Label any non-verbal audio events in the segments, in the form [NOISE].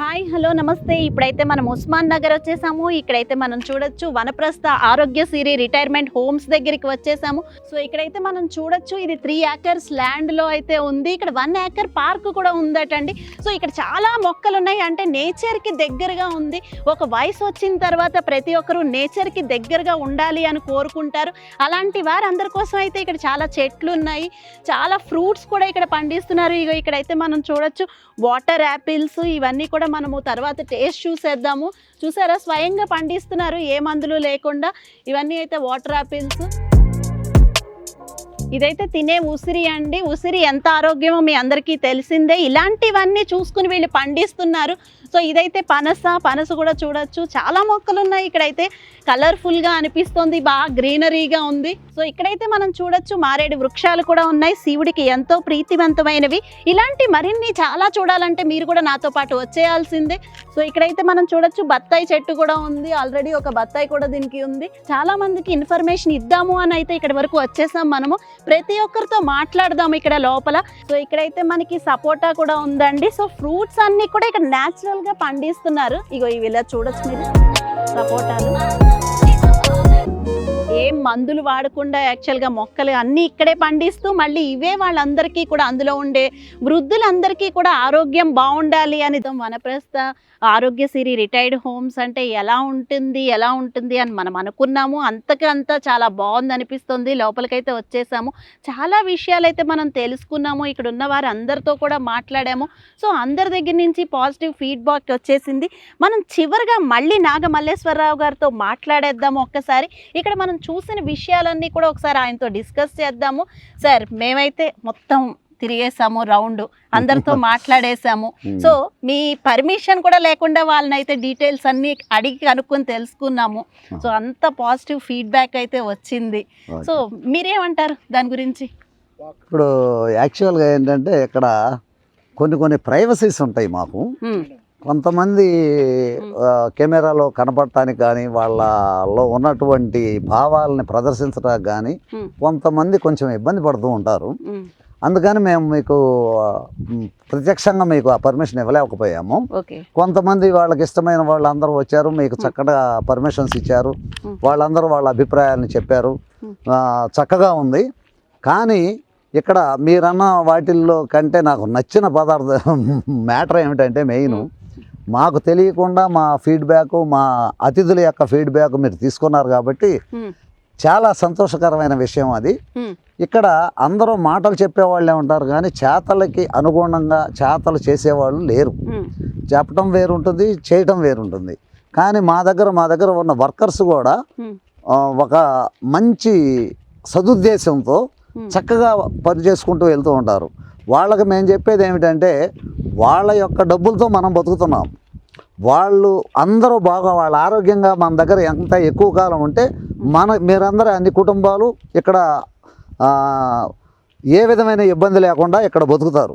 Hi hello నమస్తే. ఇప్పుడైతే మనం ఉస్మాన్ నగర్ వచ్చేసాము. ఇక్కడైతే మనం చూడొచ్చు వనప్రస్థ ఆరోగ్య సిరి రిటైర్మెంట్ హోమ్స్ దగ్గరికి వచ్చేసాము. సో ఇక్కడైతే మనం చూడొచ్చు ఇది త్రీ ఏకర్స్ ల్యాండ్లో అయితే ఉంది. ఇక్కడ వన్ ఏకర్ పార్క్ కూడా ఉందటండి. సో ఇక్కడ చాలా మొక్కలు ఉన్నాయి అంటే నేచర్కి దగ్గరగా ఉంది. ఒక వయసు వచ్చిన తర్వాత ప్రతి ఒక్కరు నేచర్కి దగ్గరగా ఉండాలి అని కోరుకుంటారు. అలాంటి వారందరి కోసం అయితే ఇక్కడ చాలా చెట్లు ఉన్నాయి చాలా ఫ్రూట్స్ కూడా ఇక్కడ పండిస్తున్నారు. ఇక ఇక్కడైతే మనం చూడొచ్చు. వాటర్ యాపిల్స్ ఇవన్నీ కూడా మనము తర్వాత టేస్ట్ చూసేద్దాము. చూసారా? స్వయంగా పండిస్తున్నారు. ఏ మందులు లేకుండా. ఇవన్నీ అయితే వాటర్ యాపిల్స్ ఇదైతే తినే ఉసిరి అండి. ఉసిరి ఎంత ఆరోగ్యమో మీ అందరికీ తెలిసిందే. ఇలాంటివన్నీ చూసుకుని వీళ్ళు పండిస్తున్నారు. సో ఇదైతే పనస పనస కూడా చూడొచ్చు. చాలా మొక్కలు ఉన్నాయి ఇక్కడైతే కలర్ఫుల్గా అనిపిస్తుంది బాగా గ్రీనరీగా ఉంది. సో ఇక్కడైతే మనం చూడొచ్చు మారేడు వృక్షాలు కూడా ఉన్నాయి. శివుడికి ఎంతో ప్రీతివంతమైనవి. ఇలాంటి మరిన్ని చాలా చూడాలంటే మీరు కూడా నాతో పాటు వచ్చేయాల్సిందే. సో ఇక్కడైతే మనం చూడొచ్చు బత్తాయి చెట్టు కూడా ఉంది. ఆల్రెడీ ఒక బత్తాయి కూడా దీనికి ఉంది. చాలా మందికి ఇన్ఫర్మేషన్ ఇద్దాము అని అయితే ఇక్కడ వరకు వచ్చేసాం మనము. ప్రతి ఒక్కరితో మాట్లాడదాం ఇక్కడ లోపల. సో ఇక్కడైతే మనకి సపోటా కూడా ఉందండి. సో ఫ్రూట్స్ అన్ని కూడా ఇక్కడ న్యాచురల్ పండిస్తున్నారు. ఇగో ఇవి ఇలా చూడొచ్చు మీరు. సపోటాలు. ఏం మందులు వాడకుండా యాక్చువల్గా మొక్కలు అన్నీ ఇక్కడే పండిస్తూ మళ్ళీ ఇవే వాళ్ళందరికీ కూడా అందులో ఉండే వృద్ధులందరికీ కూడా ఆరోగ్యం బాగుండాలి అని వనప్రస్థ ఆరోగ్యశ్రీ రిటైర్డ్ హోమ్స్ అంటే ఎలా ఉంటుంది ఎలా ఉంటుంది అని మనం అనుకున్నాము. అంతకంతా చాలా బాగుంది అనిపిస్తుంది లోపలికైతే వచ్చేసాము. చాలా విషయాలు అయితే మనం తెలుసుకున్నాము. ఇక్కడ ఉన్న వారు అందరితో కూడా మాట్లాడాము. సో అందరి దగ్గర నుంచి పాజిటివ్ ఫీడ్బ్యాక్ వచ్చేసింది. మనం చివరిగా మళ్ళీ నాగమల్లేశ్వరరావు గారితో మాట్లాడేద్దాము ఒక్కసారి. ఇక్కడ మనం చూసిన విషయాలన్నీ కూడా ఒకసారి ఆయనతో డిస్కస్ చేద్దాము. సార్ మేమైతే మొత్తం తిరిగేసాము రౌండ్ అందరితో [LAUGHS] మాట్లాడేసాము. సో మీ పర్మిషన్ కూడా లేకుండా వాళ్ళని అయితే డీటెయిల్స్ అన్ని అడిగి కనుక్కొని తెలుసుకున్నాము. సో అంత పాజిటివ్ ఫీడ్బ్యాక్ అయితే వచ్చింది. సో మీరేమంటారు దాని గురించి? ఇప్పుడు యాక్చువల్గా ఏంటంటే ఇక్కడ కొన్ని కొన్ని ప్రైవసీస్ ఉంటాయి మాకు. ఉమ్, కొంతమంది కెమెరాలో కనపడటానికి కానీ వాళ్ళలో ఉన్నటువంటి భావాలని ప్రదర్శించడానికి కానీ కొంతమంది కొంచెం ఇబ్బంది పడుతూ ఉంటారు. అందుకని మేము మీకు ప్రత్యక్షంగా మీకు ఆ పర్మిషన్ ఇవ్వలేకపోయాము. కొంతమంది వాళ్ళకి ఇష్టమైన వాళ్ళందరూ వచ్చారు మీకు చక్కగా పర్మిషన్స్ ఇచ్చారు. వాళ్ళందరూ వాళ్ళ అభిప్రాయాలను చెప్పారు. చక్కగా ఉంది. కానీ ఇక్కడ మీరన్న వాటిల్లో కంటే నాకు నచ్చిన పదార్థం [LAUGHS] మ్యాటర్ ఏమిటంటే మెయిన్. మాకు తెలియకుండా మా ఫీడ్బ్యాక్ మా అతిథుల యొక్క ఫీడ్బ్యాక్ మీరు తీసుకున్నారు కాబట్టి చాలా సంతోషకరమైన విషయం అది. ఇక్కడ అందరూ మాటలు చెప్పేవాళ్ళే ఉంటారు కానీ చేతలకి అనుగుణంగా చేతలు చేసేవాళ్ళు లేరు. చెప్పడం వేరుంటుంది చేయటం వేరుంటుంది. కానీ మా దగ్గర మా దగ్గర ఉన్న వర్కర్స్ కూడా ఒక మంచి సదుద్దేశంతో చక్కగా పని చేసుకుంటూ వెళ్తూ ఉంటారు. వాళ్ళకి మేము చెప్పేది ఏమిటంటే వాళ్ళ యొక్క డబ్బులతో మనం బతుకుతున్నాం. వాళ్ళు అందరూ బాగా వాళ్ళ ఆరోగ్యంగా మన దగ్గర ఎంత ఎక్కువ కాలం ఉంటే మన మీరందరూ అన్ని కుటుంబాలు ఇక్కడ ఏ విధమైన ఇబ్బంది లేకుండా ఇక్కడ బతుకుతారు.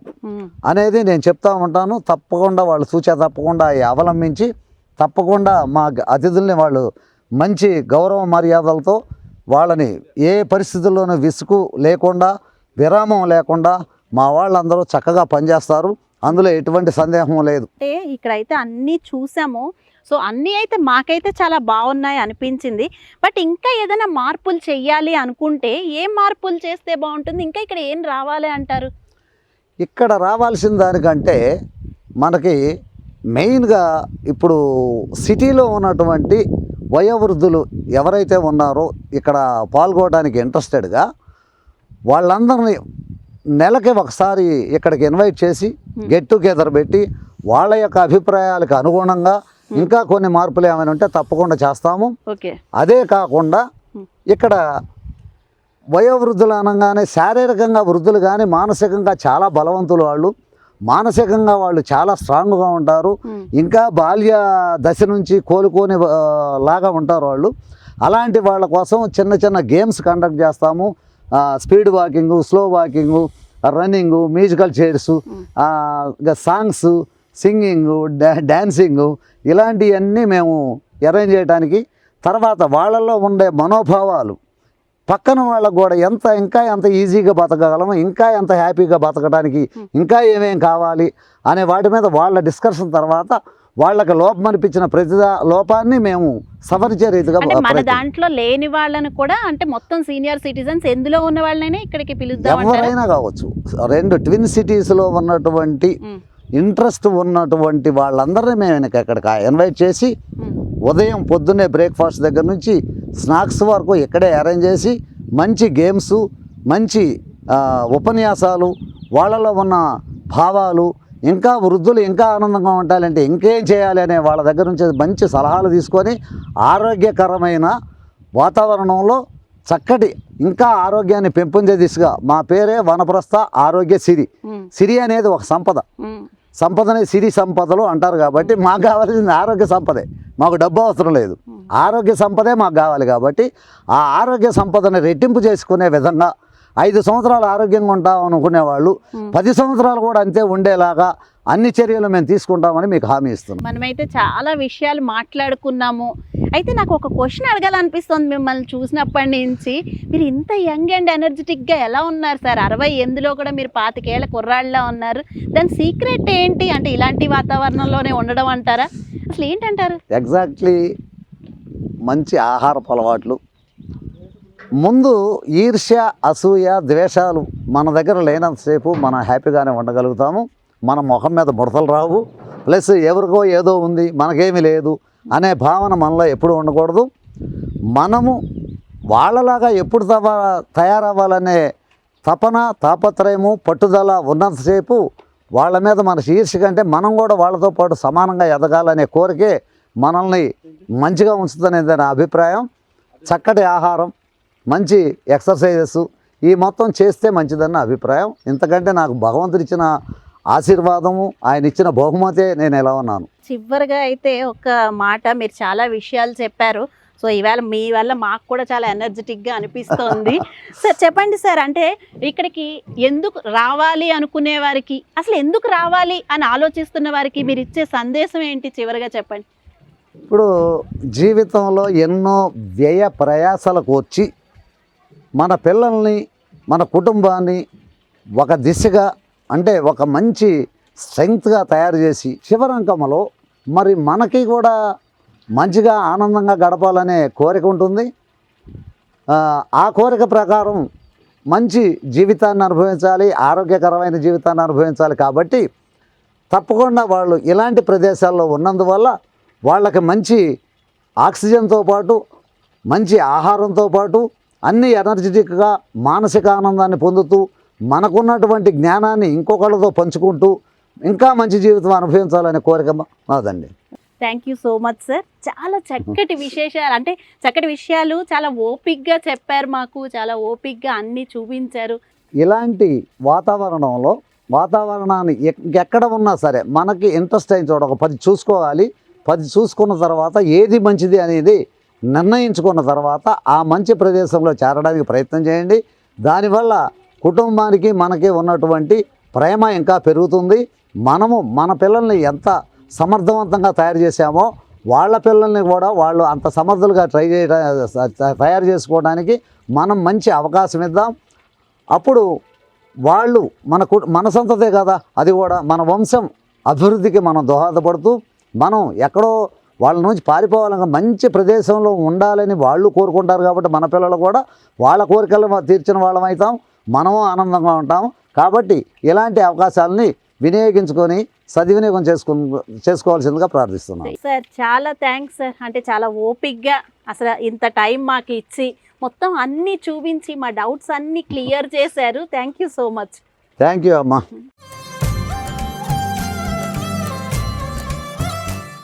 అనేది నేను చెప్తా ఉంటాను. తప్పకుండా వాళ్ళు సూచన తప్పకుండా అవి అవలంబించి తప్పకుండా మా అతిథుల్ని వాళ్ళు మంచి గౌరవ మర్యాదలతో వాళ్ళని ఏ పరిస్థితుల్లోనూ విసుగు లేకుండా విరామం లేకుండా మా వాళ్ళందరూ చక్కగా పనిచేస్తారు. అందులో ఎటువంటి సందేహం లేదు. అంటే ఇక్కడైతే అన్నీ చూసాము. సో అన్నీ అయితే మాకైతే చాలా బాగున్నాయి అనిపించింది. బట్ ఇంకా ఏదైనా మార్పులు చెయ్యాలి అనుకుంటే ఏం మార్పులు చేస్తే బాగుంటుంది? ఇంకా ఇక్కడ ఏం రావాలి అంటారు? ఇక్కడ రావాల్సిన దానికంటే మనకి మెయిన్గా ఇప్పుడు సిటీలో ఉన్నటువంటి వయోవృద్ధులు ఎవరైతే ఉన్నారో ఇక్కడ పాల్గొనడానికి ఇంట్రెస్టెడ్గా వాళ్ళందరినీ నెలకి ఒకసారి ఇక్కడికి ఇన్వైట్ చేసి గెట్ టుగెదర్ పెట్టి వాళ్ళ యొక్క అభిప్రాయాలకు అనుగుణంగా ఇంకా కొన్ని మార్పులు ఏమైనా ఉంటే తప్పకుండా చేస్తాము. ఓకే. అదే కాకుండా ఇక్కడ వయోవృద్ధులు అనగానే శారీరకంగా వృద్ధులు కానీ మానసికంగా చాలా బలవంతులు వాళ్ళు. మానసికంగా వాళ్ళు చాలా స్ట్రాంగ్గా ఉంటారు. ఇంకా బాల్య దశ నుంచి కోలుకొని లాగా ఉంటారు వాళ్ళు. అలాంటి వాళ్ళ కోసం చిన్న చిన్న గేమ్స్ కండక్ట్ చేస్తాము. Speed walking slow walking running musical chairs songs singing dancing dancing ఇలాంటివన్నీ మేము అరేంజ్ చేయడానికి తర్వాత వాళ్ళల్లో ఉండే మనోభావాలు పక్కన వాళ్ళకు కూడా ఎంత ఇంకా ఎంత ఈజీగా బతకగలము ఇంకా ఎంత హ్యాపీగా బతకడానికి ఇంకా ఏమేం కావాలి అనే వాటి మీద వాళ్ళ డిస్కషన్ తర్వాత వాళ్ళకి లోపం అనిపించిన ప్రతి లోపాన్ని మేము సవరించే రీతిగా మన దాంట్లో లేని వాళ్ళను కూడా అంటే మొత్తం సీనియర్ సిటిజన్స్ ఎందులో ఉన్న వాళ్ళనైనా ఇక్కడికి పిలుద్దాం ఎవరైనా కావచ్చు. రెండు ట్విన్ సిటీస్లో ఉన్నటువంటి ఇంట్రెస్ట్ ఉన్నటువంటి వాళ్ళందరినీ మేము ఇక్కడికి ఇన్వైట్ చేసి ఉదయం పొద్దున్నే బ్రేక్ఫాస్ట్ దగ్గర నుంచి స్నాక్స్ వరకు ఇక్కడే అరేంజ్ చేసి మంచి గేమ్స్ మంచి ఉపన్యాసాలు వాళ్ళలో ఉన్న భావాలు ఇంకా వృద్ధులు ఇంకా ఆనందంగా ఉండాలంటే ఇంకేం చేయాలి అనే వాళ్ళ దగ్గర నుంచి మంచి సలహాలు తీసుకొని ఆరోగ్యకరమైన వాతావరణంలో చక్కటి ఇంకా ఆరోగ్యాన్ని పెంపొందే దిశగా మా పేరే వనప్రస్థ ఆరోగ్య సిరి. సిరి అనేది ఒక సంపద. సంపదనే సిరి సంపదలు అంటారు కాబట్టి మాకు కావాల్సింది ఆరోగ్య సంపదే. మాకు డబ్బు అవసరం లేదు. ఆరోగ్య సంపదే మాకు కావాలి కాబట్టి ఆ ఆరోగ్య సంపదని రెట్టింపు చేసుకునే విధంగా ఐదు సంవత్సరాలు ఆరోగ్యంగా ఉంటాం అనుకునే వాళ్ళు పది సంవత్సరాలు కూడా అంతే ఉండేలాగా అన్ని చర్యలు మేము తీసుకుంటామని మీకు హామీ ఇస్తున్నాం. మనమైతే చాలా విషయాలు మాట్లాడుకున్నాము. అయితే నాకు ఒక క్వశ్చన్ అడగాలనిపిస్తుంది మిమ్మల్ని చూసినప్పటి నుంచి. మీరు ఇంత యంగ్ అండ్ ఎనర్జెటిక్గా ఎలా ఉన్నారు సార్? అరవై ఎందులో కూడా మీరు పాతికేళ్ళ కుర్రాళ్ళ ఉన్నారు. దాని సీక్రెట్ ఏంటి? అంటే ఇలాంటి వాతావరణంలోనే ఉండడం అంటారా? అసలు ఏంటంటారు? ఎగ్జాక్ట్లీ మంచి ఆహారపు అలవాట్లు. ముందు ఈర్ష్య అసూయ ద్వేషాలు మన దగ్గర లేనంతసేపు మనం హ్యాపీగానే ఉండగలుగుతాము. మన ముఖం మీద ముడతలు రావు. ప్లస్ ఎవరికో ఏదో ఉంది మనకేమీ లేదు అనే భావన మనలో ఎప్పుడు ఉండకూడదు. మనము వాళ్ళలాగా ఎప్పుడు తవ తయారవ్వాలనే తపన తాపత్రయము పట్టుదల ఉన్నంతసేపు వాళ్ళ మీద మన శీర్ష కంటే మనం కూడా వాళ్ళతో పాటు సమానంగా ఎదగాలనే కోరికే మనల్ని మంచిగా ఉంచుతుందనేది నా అభిప్రాయం. చక్కటి ఆహారం. మంచి ఎక్సర్సైజెస్ ఈ మొత్తం చేస్తే మంచిదన్న అభిప్రాయం. ఇంతకంటే నాకు భగవంతుడు ఇచ్చిన ఆశీర్వాదము ఆయన ఇచ్చిన బహుమతే నేను ఎలా ఉన్నాను? చివరిగా అయితే ఒక మాట మీరు చాలా విషయాలు చెప్పారు. సో ఈవేళ మీ వల్ల మాకు కూడా చాలా ఎనర్జెటిక్గా అనిపిస్తోంది. [LAUGHS] సార్ చెప్పండి సార్ అంటే ఇక్కడికి ఎందుకు రావాలి అనుకునే వారికి అసలు ఎందుకు రావాలి అని ఆలోచిస్తున్న వారికి మీరు ఇచ్చే సందేశం ఏంటి? చివరిగా చెప్పండి. ఇప్పుడు జీవితంలో ఎన్నో వ్యయ ప్రయాసాలకు వచ్చి మన పిల్లల్ని మన కుటుంబాన్ని ఒక దిశగా అంటే ఒక మంచి స్ట్రెంగ్త్గా తయారు చేసి చివరంకమలో మరి మనకి కూడా మంచిగా ఆనందంగా గడపాలనే కోరిక ఉంటుంది. ఆ, ఆ కోరిక ప్రకారం మంచి జీవితాన్ని అనుభవించాలి ఆరోగ్యకరమైన జీవితాన్ని అనుభవించాలి కాబట్టి తప్పకుండా వాళ్ళు ఇలాంటి ప్రదేశాల్లో ఉన్నందువల్ల వాళ్ళకి మంచి ఆక్సిజన్తో పాటు మంచి ఆహారంతో పాటు అన్ని ఎనర్జెటిక్గా మానసిక ఆనందాన్ని పొందుతూ మనకున్నటువంటి జ్ఞానాన్ని ఇంకొకళ్ళతో పంచుకుంటూ ఇంకా మంచి జీవితం అనుభవించాలనే కోరిక నాదండి thank you so much sir చాలా చక్కటి విశేషాలు అంటే చక్కటి విషయాలు చాలా ఓపిక్గా చెప్పారు మాకు చాలా ఓపిక్గా అన్నీ చూపించారు. ఇలాంటి వాతావరణంలో వాతావరణాన్ని ఎక్- ఎక్కడ ఉన్నా సరే మనకి ఇంట్రెస్ట్ అయిన చోట ఒక పది చూసుకోవాలి పది చూసుకున్న తర్వాత ఏది మంచిది అనేది నిర్ణయించుకున్న తర్వాత ఆ మంచి ప్రదేశంలో చేరడానికి ప్రయత్నం చేయండి. దానివల్ల కుటుంబానికి మనకి ఉన్నటువంటి ప్రేమ ఇంకా పెరుగుతుంది. మనము మన పిల్లల్ని ఎంత సమర్థవంతంగా తయారు చేశామో వాళ్ళ పిల్లల్ని కూడా వాళ్ళు అంత సమర్థులుగా ట్రై చేయడం తయారు చేసుకోవడానికి మనం మంచి అవకాశం ఇద్దాం. అప్పుడు వాళ్ళు మన కు మన సొంతతే కదా. అది కూడా మన వంశం అభివృద్ధికి మనం దోహదపడుతూ మనం ఎక్కడో వాళ్ళ నుంచి పారిపోవాలని మంచి ప్రదేశంలో ఉండాలని వాళ్ళు కోరుకుంటారు కాబట్టి మన పిల్లలు కూడా వాళ్ళ కోరికలు తీర్చిన వాళ్ళం అవుతాం. మనము ఆనందంగా ఉంటాం. కాబట్టి ఇలాంటి అవకాశాలని వినియోగించుకొని సద్వినియోగం చేసుకు చేసుకోవాల్సిందిగా ప్రార్థిస్తున్నాను సార్ చాలా థ్యాంక్స్ సార్ అంటే చాలా ఓపిక్గా అసలు ఇంత టైం మాకు ఇచ్చి మొత్తం అన్నీ చూపించి మా డౌట్స్ అన్నీ క్లియర్ చేశారు. Thank you so much thank you అమ్మా.